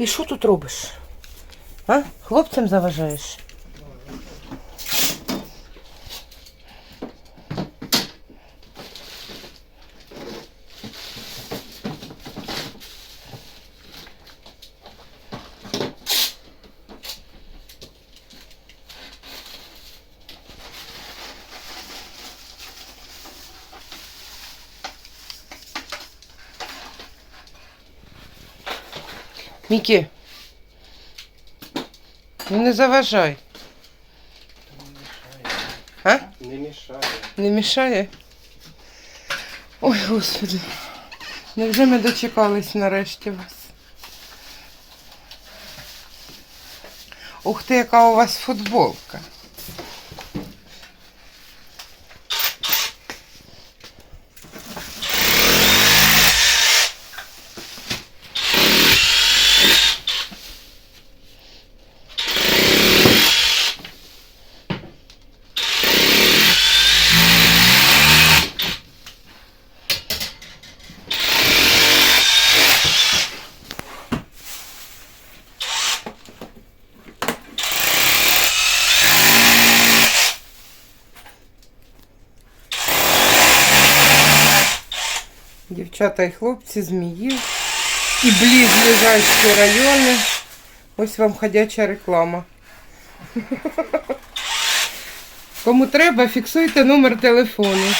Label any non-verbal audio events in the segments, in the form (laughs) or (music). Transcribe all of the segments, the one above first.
Ти що тут робиш? А? Хлопцям заважаєш? Мікі. Ну не заважай. А? Не мішає. Не мішає? Ой, господи. Невже ми дочекались нарешті вас? Ух ти, яка у вас футболка. Дівчата і хлопці, змії і близлежащі райони. Ось вам ходяча реклама. (laughs) Кому треба, фіксуйте номер телефону.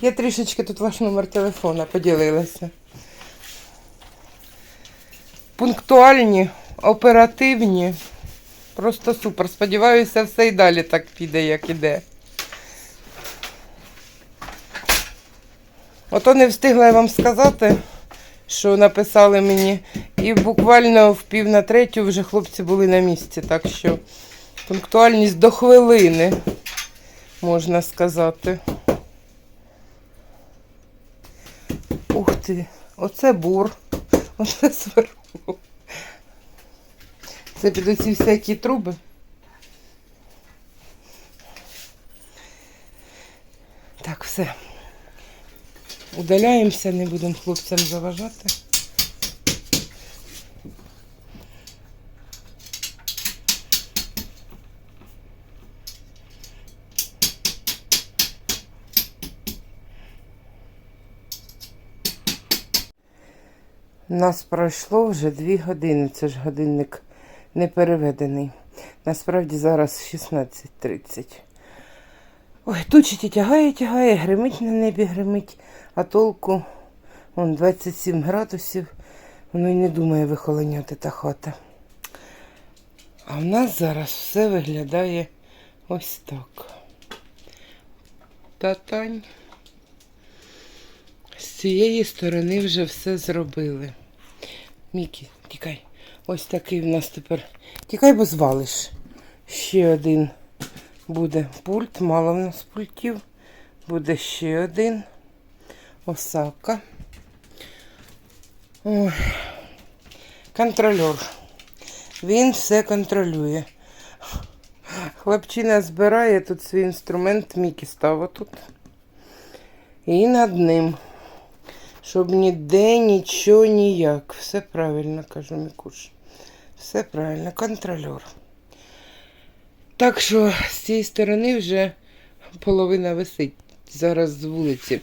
Я трішечки тут ваш номер телефона поділилася. Пунктуальні, оперативні. Просто супер. Сподіваюся, все і далі так піде, як іде. Ото не встигла я вам сказати, що написали мені. І буквально в пів на третю вже хлопці були на місці. Так що пунктуальність до хвилини, можна сказати. Ух ти, оце бур, (laughs) оце сверло. Це під оці всякі труби. Так, все. Удаляємося, не будемо хлопцям заважати. У нас пройшло вже дві години. Це ж годинник не переведений. Насправді зараз 16.30. Ой, тучить і тягає, тягає, гримить на небі, гримить, а толку вон 27 градусів. Воно й не думає вихолоняти та хата. А в нас зараз все виглядає ось так. Татань. З цієї сторони вже все зробили. Мікі, тікай. Ось такий в нас тепер. Тікай, бо звалиш. Ще один буде пульт, мало в нас пультів. Буде ще один. Осака. Ой. Контрольор. Він все контролює. Хлопчина збирає тут свій інструмент, Мікі став отут. І над ним. Щоб ніде нічого ніяк. Все правильно, кажу Мікуш. Все правильно, контрольор. Так що з цієї сторони вже половина висить. Зараз з вулиці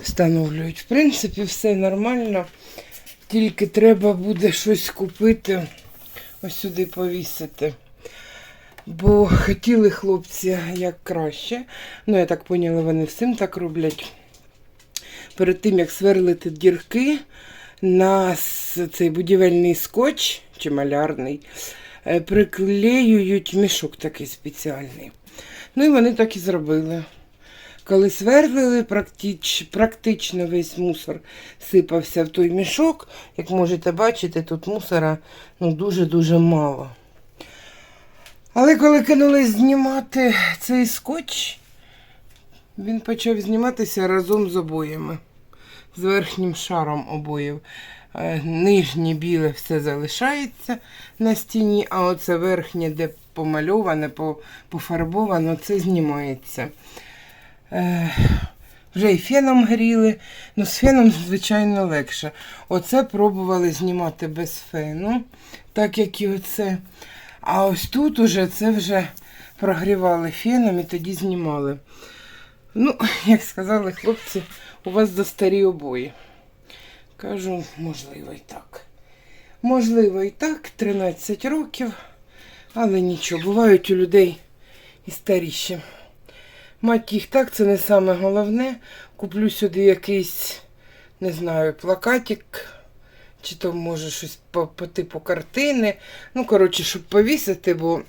встановлюють. В принципі, все нормально. Тільки треба буде щось купити, ось сюди повісити. Бо хотіли хлопці як краще. Ну, я так поняла, вони всім так роблять. Перед тим, як сверлити дірки, на цей будівельний скотч чи малярний, е, приклеюють мішок такий спеціальний. Ну і вони так і зробили. Коли сверлили, практич, практично весь мусор сипався в той мішок. Як можете бачити, тут мусора ну, дуже-дуже мало. Але коли кинули знімати цей скотч, він почав зніматися разом з обоями, з верхнім шаром обоїв. Е, Нижнє біле все залишається на стіні, а оце верхнє, де помальоване, по- пофарбовано, це знімається. Е, Вже і феном гріли, ну з феном, звичайно, легше. Оце пробували знімати без фену, так як і оце. А ось тут уже це вже прогрівали феном і тоді знімали. Ну, як сказали хлопці, у вас застарі обої. Кажу, можливо, і так. Можливо, і так, 13 років, але нічого, бувають у людей і старіші. Мать їх так, це не саме головне. Куплю сюди якийсь, не знаю, плакатик, чи то може щось по, по типу картини. Ну, коротше, щоб повісити, бо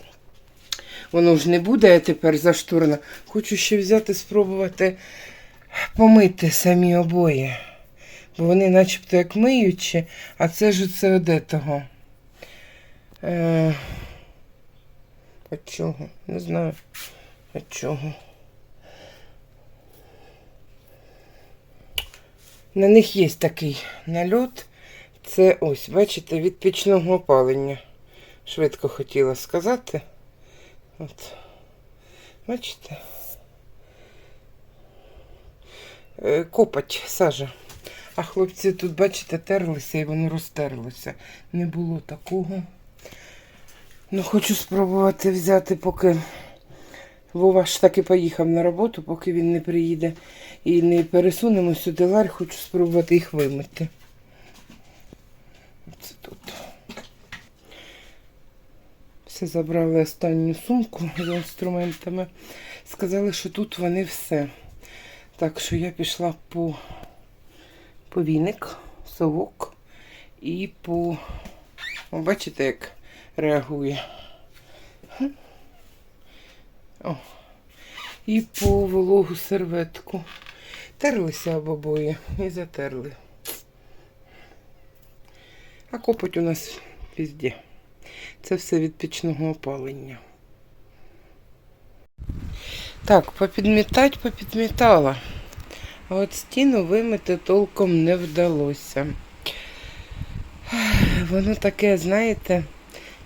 воно ж не буде тепер заштурно. Хочу ще взяти, спробувати помити самі обої. Бо вони начебто як миючі, а це ж це оде того. Е... От чого? Не знаю. От чого. На них є такий нальот. Це ось, бачите, від пічного опалення. Швидко хотіла сказати. От. Бачите? Е, Копоть, сажа. А хлопці тут, бачите, терлися і воно розтерлося. Не було такого. Ну, хочу спробувати взяти, поки Вова ж таки поїхав на роботу, поки він не приїде і не пересунемо сюди ларь, хочу спробувати їх вимити. Це тут. Все забрали останню сумку з інструментами. Сказали, що тут вони все. Так що я пішла по, по віник, совок і по. Бачите, як реагує. О. І по вологу серветку. Терлися об обоє і затерли. А копоть у нас везде. Це все від пічного опалення. Так, попідмітать попідмітала. А от стіну вимити толком не вдалося. Воно таке, знаєте,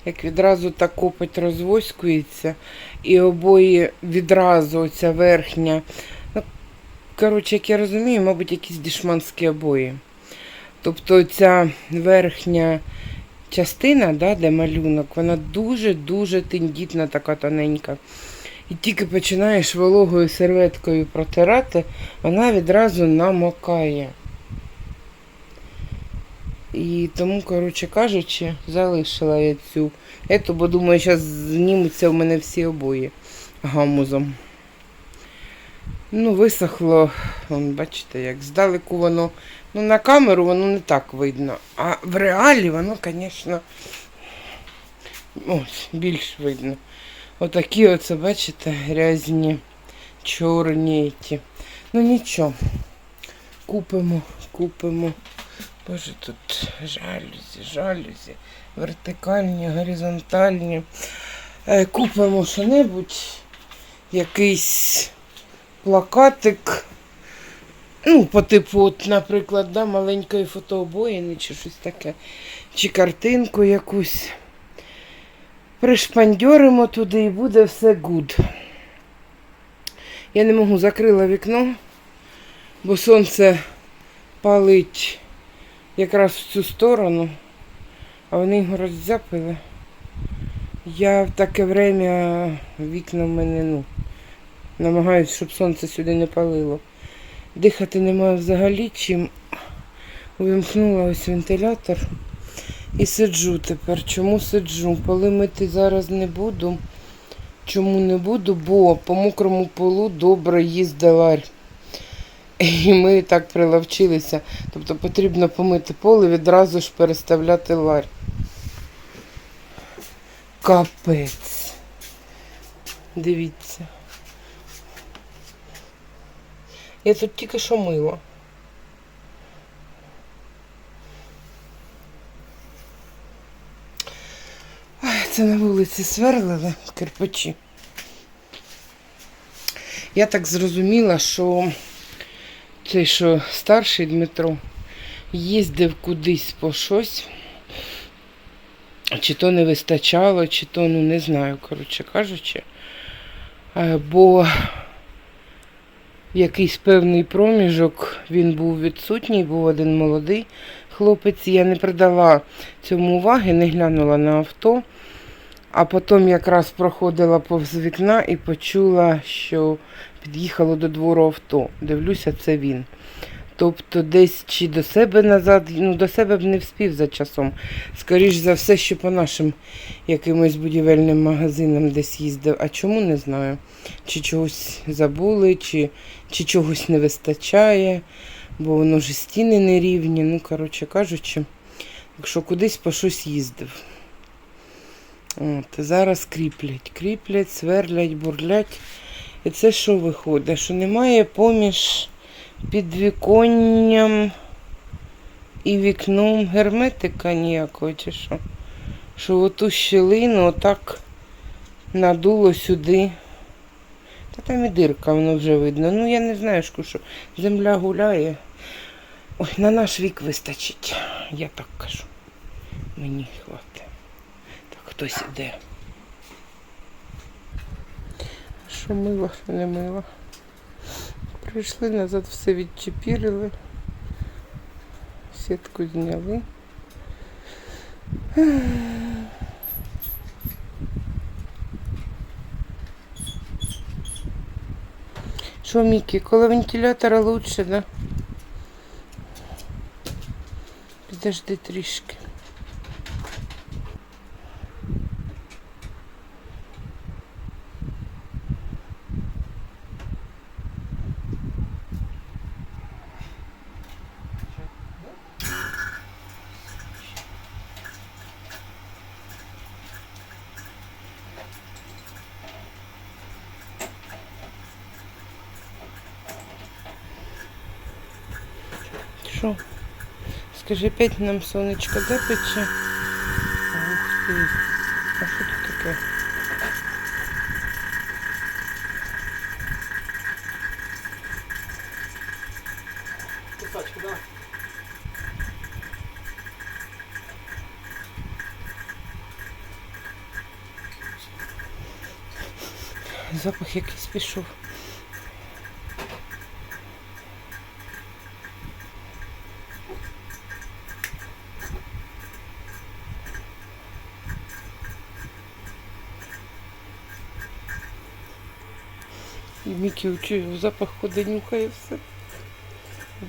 як відразу та копоть розвоськується, і обоє відразу оця верхня. Ну, коротше, як я розумію, мабуть, якісь дішманські обої. Тобто ця верхня частина, да, де малюнок, вона дуже-дуже тендітна, така тоненька. І тільки починаєш вологою серветкою протирати, вона відразу намокає. І тому, коротше кажучи, залишила я цю. Ету, бо думаю, зараз знімуться в мене всі обої гамузом. Ну, висохло, вон, бачите, як здалеку воно. Ну, на камеру воно не так видно. А в реалі воно, звісно, ось, більш видно. Отакі оце, бачите, грязні, чорні ті. Ну нічого. Купимо, купимо. Боже, тут жалюзі, жалюзі, вертикальні, горизонтальні. Е, Купимо що-небудь, якийсь плакатик. Ну, по типу, от, наприклад, да, маленької фотообоїни чи щось таке. Чи картинку якусь. Пришпандьоримо туди і буде все гуд. Я не можу закрила вікно, бо сонце палить якраз в цю сторону, а вони його роззяпили. Я в таке время вікна в мене, ну, намагаюся, щоб сонце сюди не палило. Дихати немає взагалі чим. Увімкнула ось вентилятор і сиджу тепер. Чому сиджу? Поли мити зараз не буду. Чому не буду? Бо по мокрому полу добре їздить ларь. І ми так приловчилися. Тобто потрібно помити поле, відразу ж переставляти ларь. Капець. Дивіться. Я тут тільки що мила. Це на вулиці сверлили кирпичі. Я так зрозуміла, що цей, що старший Дмитро, їздив кудись по щось. Чи то не вистачало, чи то, ну не знаю, коротше кажучи. Бо якийсь певний проміжок він був відсутній, був один молодий хлопець. Я не придала цьому уваги, не глянула на авто. А потім якраз проходила повз вікна і почула, що під'їхало до двору авто. Дивлюся, це він. Тобто десь чи до себе назад, ну до себе б не вспів за часом. Скоріш за все, що по нашим якимось будівельним магазинам десь їздив. А чому не знаю. Чи чогось забули, чи, чи чогось не вистачає, бо воно ж стіни нерівні. Ну, коротше кажучи, якщо кудись по щось їздив. От, зараз кріплять, кріплять, сверлять, бурлять. І це що виходить? Що немає поміж підвіконням і вікном герметика ніякого, чи що? Що оту щілину отак надуло сюди. Та там і дирка, воно вже видно. Ну я не знаю, що земля гуляє. Ой, на наш вік вистачить, я так кажу. Мені хватить. Хтось іде. Що мило, що не мило. Прийшли назад, все відчепірили. Сітку зняли. Що, Мікі, коло вентилятора лучше, да? Підожди трішки. Що? Скажи, опять нам сонечко да, пече? Ух ти. А що тут таке? Кусачку, да? Запах якийсь пішов. Мікі учує, запах ходить, нюхає все.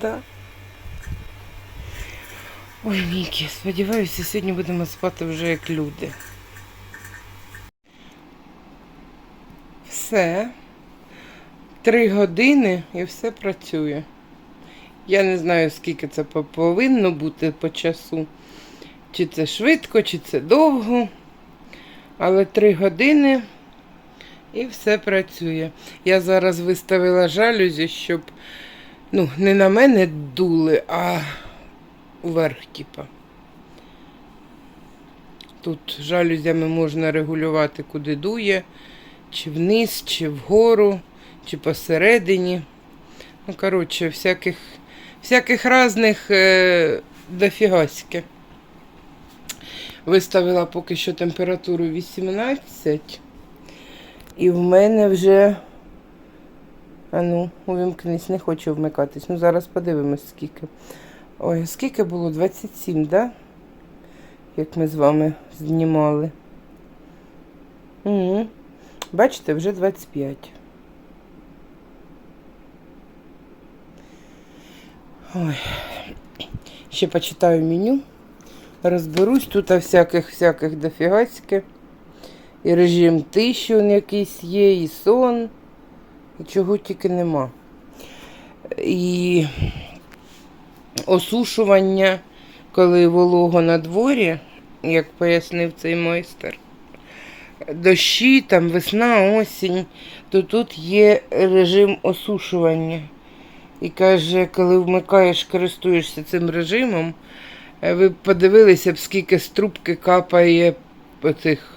Да. Ой, Мікі, сподіваюся, сьогодні будемо спати вже як люди. Все. Три години і все працює. Я не знаю, скільки це повинно бути по часу. Чи це швидко, чи це довго. Але три години і все працює. Я зараз виставила жалюзі, щоб ну, не на мене дули, а вверх, типа. Тут жалюзями можна регулювати, куди дує, чи вниз, чи вгору, чи посередині. Ну, коротше, всяких, всяких різних е, дофігаськи. Виставила поки що температуру 18. І в мене вже. А ну, увімкнись, не хочу вмикатись. Ну, зараз подивимось, скільки. Ой, скільки було? 27, да? Як ми з вами знімали. Угу. Бачите, вже 25. Ой. Ще почитаю меню. Розберусь. Тут всяких всяких дофігацьки. І режим тиші якийсь є, і сон, і чого тільки нема. І осушування, коли волого на дворі, як пояснив цей майстер, дощі, там весна, осінь, то тут є режим осушування. І каже, коли вмикаєш, користуєшся цим режимом, ви подивилися б, скільки з трубки капає оцих,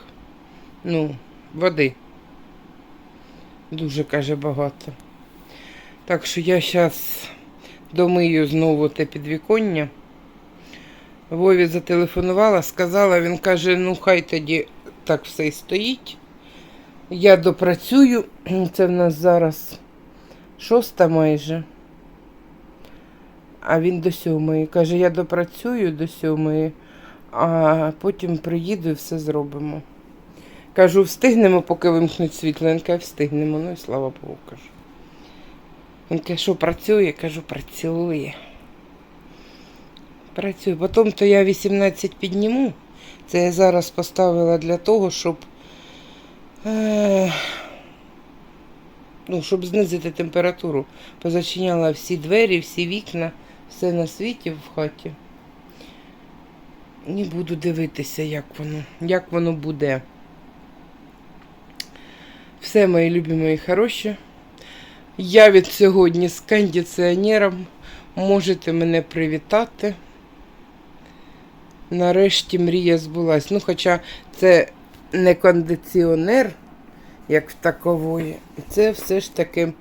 ну, води. Дуже, каже, багато. Так що я зараз домию знову те підвіконня. Вові зателефонувала, сказала, він каже, ну хай тоді так все і стоїть. Я допрацюю. (clears throat) Це в нас зараз Шоста майже. А він до сьомої. Каже, я допрацюю до сьомої, а потім приїду і все зробимо. Кажу, встигнемо, поки вимкнуть світло. Він каже, встигнемо. Ну і слава Богу, кажу. Він каже, що працює? Кажу, працює. Працює. Потім то я 18 підніму. Це я зараз поставила для того, щоб. Е, ну, щоб знизити температуру. Позачиняла всі двері, всі вікна, все на світі в хаті. Не буду дивитися, як воно, як воно буде. Все, мої любі, мої хороші. Я від сьогодні з кондиціонером. Можете мене привітати. Нарешті мрія збулась. Ну, хоча це не кондиціонер, як в такової. Це все ж таки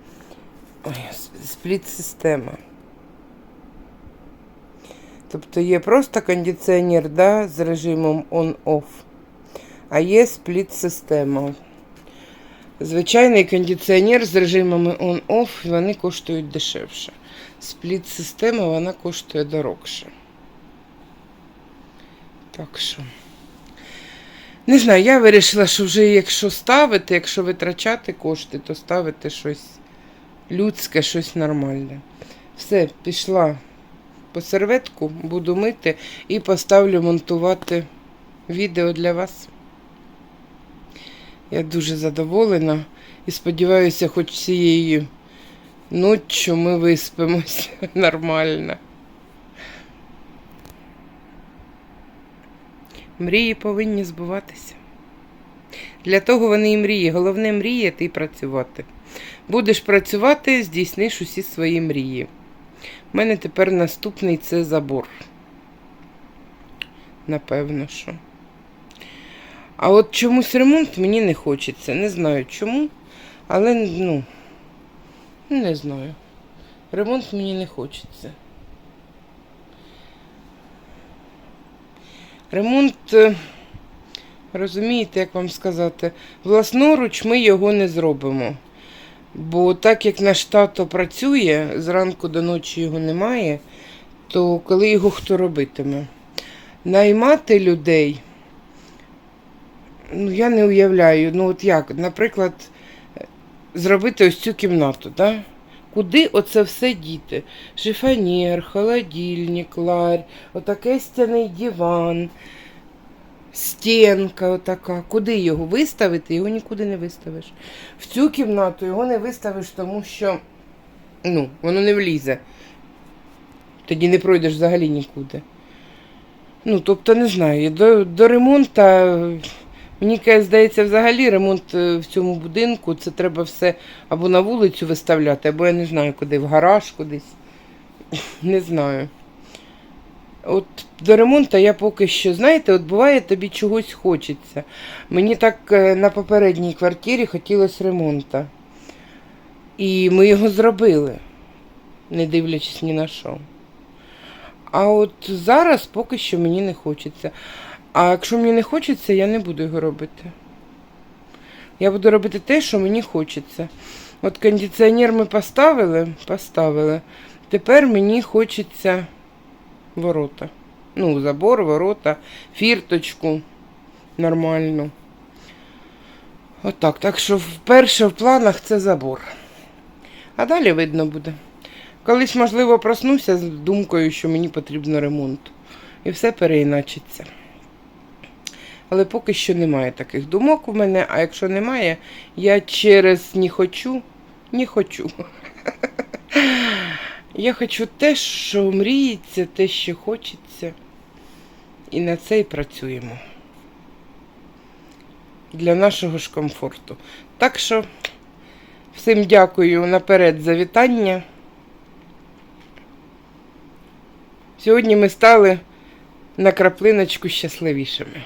спліт-система. Тобто є просто кондиціонер да, з режимом on-off, а є спліт-система. Звичайний кондиціонер з режимами on-off, вони коштують дешевше. Спліт-система вона коштує дорогше. Так що. Не знаю, я вирішила, що вже якщо ставити, якщо витрачати кошти, то ставити щось людське, щось нормальне. Все, пішла по серветку, буду мити і поставлю монтувати відео для вас. Я дуже задоволена і сподіваюся, хоч цією ноччю ми виспимось (laughs) нормально. Мрії повинні збуватися. Для того вони і мрії. Головне мріяти і працювати. Будеш працювати, здійсниш усі свої мрії. У мене тепер наступний це забор. Напевно, що. А от чомусь ремонт мені не хочеться. Не знаю чому, але ну, не знаю. Ремонт мені не хочеться. Ремонт, е, розумієте, як вам сказати, власноруч ми його не зробимо. Бо так як наш тато працює, зранку до ночі його немає, то коли його хто робитиме? Наймати людей, ну я не уявляю, ну от як, наприклад, зробити ось цю кімнату, да? Куди оце все діти? Шифонєр, холодильник, ларь, отакий стяний диван, стінка отака. Куди його виставити? Його нікуди не виставиш. В цю кімнату його не виставиш, тому що ну, воно не влізе. Тоді не пройдеш взагалі нікуди. Ну, тобто, не знаю, до, до ремонту, мені здається, взагалі ремонт е, в цьому будинку це треба все або на вулицю виставляти, або я не знаю куди, в гараж кудись. (laughs) Не знаю. От до ремонту я поки що, знаєте, от буває тобі чогось хочеться. Мені так е, на попередній квартирі хотілося ремонту. І ми його зробили, не дивлячись ні на що. А от зараз поки що мені не хочеться. А якщо мені не хочеться, я не буду його робити. Я буду робити те, що мені хочеться. От кондиціонер ми поставили, поставили. Тепер мені хочеться ворота. Ну, забор, ворота, фірточку нормальну. Отак. Так що вперше в планах це забор. А далі видно буде. Колись, можливо, проснуся з думкою, що мені потрібно ремонт. І все переіначиться. Але поки що немає таких думок у мене, а якщо немає, я через не хочу, не хочу. (laughs) Я хочу те, що мріється, те, що хочеться. І на це і працюємо. Для нашого ж комфорту. Так що всім дякую наперед за вітання. Сьогодні ми стали на краплиночку щасливішими.